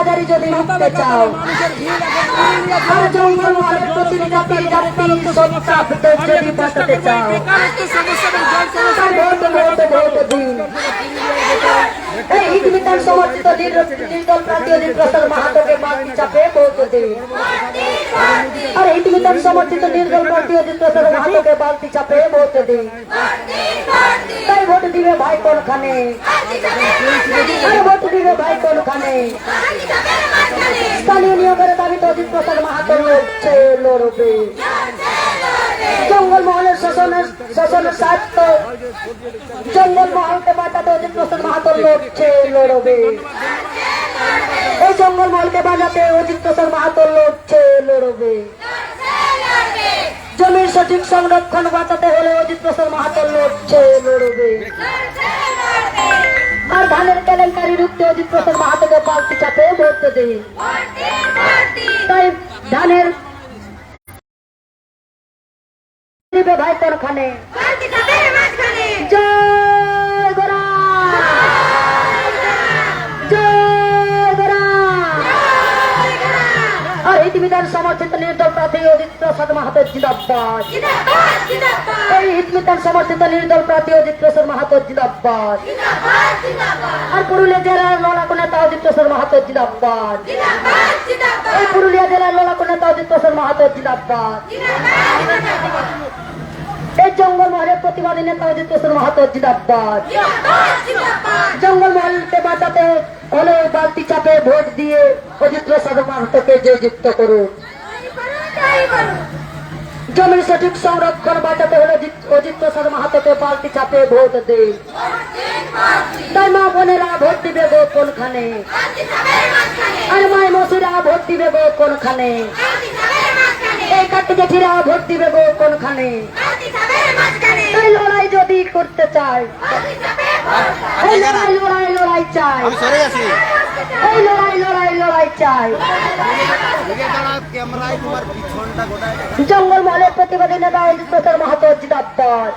বাজারি যদি রুখতে চাও। আর জঙ্গল মহলের প্রতিটি জাতি জাতি সত্তা যদি বাঁচাতে চাও। ভোট ভোট ভোট দিন এই হিতবিতান সমর্থিত নির্দল প্রার্থী অজিত প্রসাদ মাহাতোকে বাকি চাপে ভোট দিন আর হিতবিতান সমর্থিত নির্দল প্রার্থী অজিত প্রসাদ মাহাতোকে বালতি চাপে ভোট দিন তাই ভোট দিবে ভাই কোনখানে? আর ভোট দিবে ভাই স্থানীয় নিয়োগের দাবিতে অজিত প্রসাদ মাহাতো লড়ছে লড়বে জঙ্গল মহলের শাসনের শাসনের স্বার্থ। জঙ্গল মহলকে বাঁচাতে অজিত প্রসাদ মাহাতো লড়ছে লড়বে এই জঙ্গল মহলকে বাঁচাতে অজিত প্রসাদ মাহাতো লড়ছে লড়বে জমির সঠিক সংরক্ষণ বাঁচাতে হলে অজিত প্রসাদ মাহাতো লড়ছে লড়বে কেলেঙ্কারি রুখতে অজিত প্রথম মাহাতকে পাল্টি চাপে ভর্তি দিন তাই ধানের ভাই কোনখানে জয় আর এই বিধান সমর্থিত নির্দল প্রার্থী অজিত প্রসাদ মাহাতো জিন্দাবাদ এই হিতমিতান সমর্থিত নির্দল প্রার্থী অজিত প্রসাদ মাহাতো জিন্দাবাদ আর পুরুলিয়া জেলার লড়াকু নেতা অজিত প্রসাদ মাহাতো জিন্দাবাদ এই পুরুলিয়া জেলার লড়াকু নেতা অজিত প্রসাদ মাহাতো জিন্দাবাদ এই জঙ্গল মহলের প্রতিবাদী নেতা অজিত প্রসাদ মাহাতো জিন্দাবাদ জঙ্গল মহলকে বাঁচাতে হলে বালতি চাপে ভোট দিয়ে অজিত প্রসাদ মাহাতোকে যুক্ত করুন। জমির সঠিক সংরক্ষণ বাঁচাতে হলে অজিত- অজিত প্রসাদ মাহাতোকে বালতি চাপে ভোট দিন। তাই মা বোনেরা ভোট দিবে গো কোনখানে আর মাই মসিরা ভোট দিবে গো কোনখানে এই কাটি জেঠিরা ভোট দিবে গো কোনখানে এই লড়াই যদি করতে চায় এই লড়াই লড়াই লড়াই চাই আমি সরে আছি এই লড়াই লড়াই লড়াই চাই। জঙ্গল মহলের প্রতিবাদী নেতা অজিত মাহাতো জিন্দাবাদ